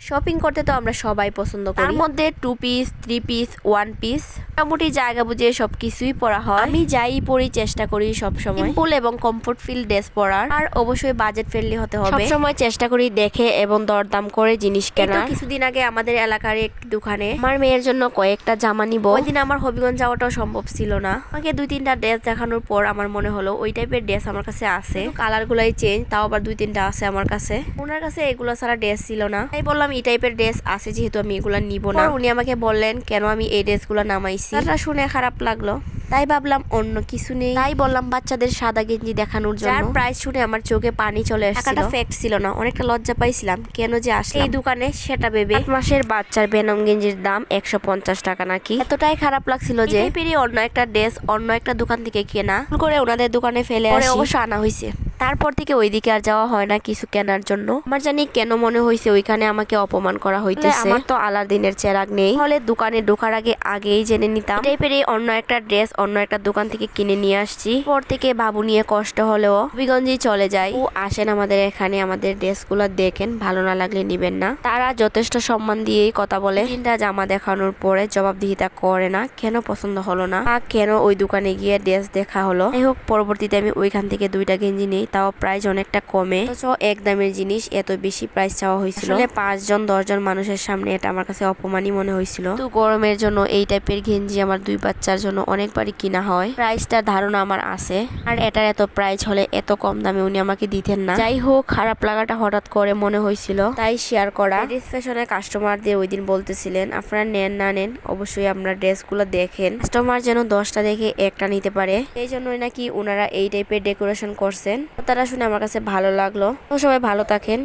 Shopping করতে তো আমরা সবাই পছন্দ করি। তার মধ্যে two piece three piece one piece মোটামুটি জায়গা বুঝে সবকিছুই পরা হয়। আমি যাই পরি চেষ্টা করি সব সময় সিম্পল এবং কমফোর্ট ফিল ড্রেস পরার আর অবশ্যই বাজেট ফ্রেন্ডলি হতে হবে। সবসময় চেষ্টা করি দেখে এবং দরদাম করে জিনিস কেনা কিছুদিন আগে আমাদের এলাকার একটি দোকানে আমার মেয়ের জন্য কয়েকটা জামা নিব। ওই দিন আমার হবিগঞ্জ যাওয়াটাও সম্ভব ছিল না। আমাকে দুই তিনটা ড্রেস দেখানোর পর আমার মনে হলো ওই টাইপের ড্রেস আমার কাছে আছে। কালার গুলাই চেঞ্জ তাও আবার দুই তিনটা আছে আমার কাছে। ওনার কাছে এগুলো ছাড়া ড্রেস ছিল না। তাই বললাম এই টাইপের ড্রেস আছে যেহেতু আমি এগুলা নিব না। উনি আমাকে বললেন কেন আমি এই ড্রেস ড্রেসগুলো নামাইছি? তারা শুনে খারাপ লাগল। তাই ভাবলাম অন্য কিছু নেই। তাই বললাম বাচ্চাদের সাদা গেঞ্জি দেখানোর জন্য। যার প্রাইস শুনে আমার চোখে পানি চলে আসছিল। টাকাটা ফ্যাক্ট ছিল না অনেকটা লজ্জা পাইছিলাম। কেন যে আসলে এই দোকানে সেটা ভেবে। আট মাসের বাচ্চার বেনম গেঞ্জির দাম একশো পঞ্চাশ টাকা নাকি? এতটাই খারাপ লাগছিল যে পেরি অন্য একটা ড্রেস অন্য একটা দোকান থেকে কেনা। করে ওনাদের দোকানে ফেলে অবশ্য আনা হয়েছে তারপর থেকে ওইদিকে আর যাওয়া হয় না কিছু কেনার জন্য। আমার জানি কেন মনে হয়েছে ওইখানে আমাকে অপমান করা হইতেছে। আমার তো আলাদিনের চেরাগ নেই। হলে দোকানে ঢোকার আগে আগেই জেনে নিতাম। টাইপের এই অন্য একটা ড্রেস অন্য একটা দোকান থেকে কিনে নিয়ে আসছি। পর থেকে বাবু নিয়ে কষ্ট হলেও হবিগঞ্জেই চলে যায় ও আসেন আমাদের এখানে আমাদের ড্রেসগুলো দেখেন। ভালো না লাগলে নিবেন না। তারা যথেষ্ট সম্মান দিয়েই কথা বলে। তিনটা জামা দেখানোর পরে জবাবদিহিতা করে না। কেন পছন্দ হলো না? কেন ওই দোকানে গিয়ে ড্রেস দেখা হলো? যাই হোক পরবর্তীতে আমি ওইখান থেকে দুইটা গেঞ্জি নেই। তাও প্রাইস অনেকটা কমে। অথচ এক দামের জিনিস এত বেশি প্রাইস চাওয়া হয়েছিল। পাঁচজন দশজন মানুষের সামনে এটা আমার কাছে অপমানই মনে হয়েছিল। তো গরমের জন্য এই টাইপের গেঞ্জি আমার দুই বাচ্চার জন্য অনেকবারই কিনা হয়। প্রাইসটার ধারণা আমার আছে। আর এটার এত প্রাইস হলে এত কম দামে উনি আমাকে দিতেন না। যাই হোক খারাপ লাগাটা হঠাৎ করে মনে হয়েছিল। তাই শেয়ার করা। ফ্যাশনের কাস্টমারদের ওই দিন বলতেছিলেন আপনারা নেন না নেন অবশ্যই আপনারা ড্রেসগুলো দেখেন। কাস্টমার যেন দশটা দেখে একটা নিতে পারে। এই জন্যই নাকি ওনারা এই টাইপের ডেকোরেশন করছেন। তারা শুনে আমার কাছে ভালো লাগল। সবাই ভালো থাকেন।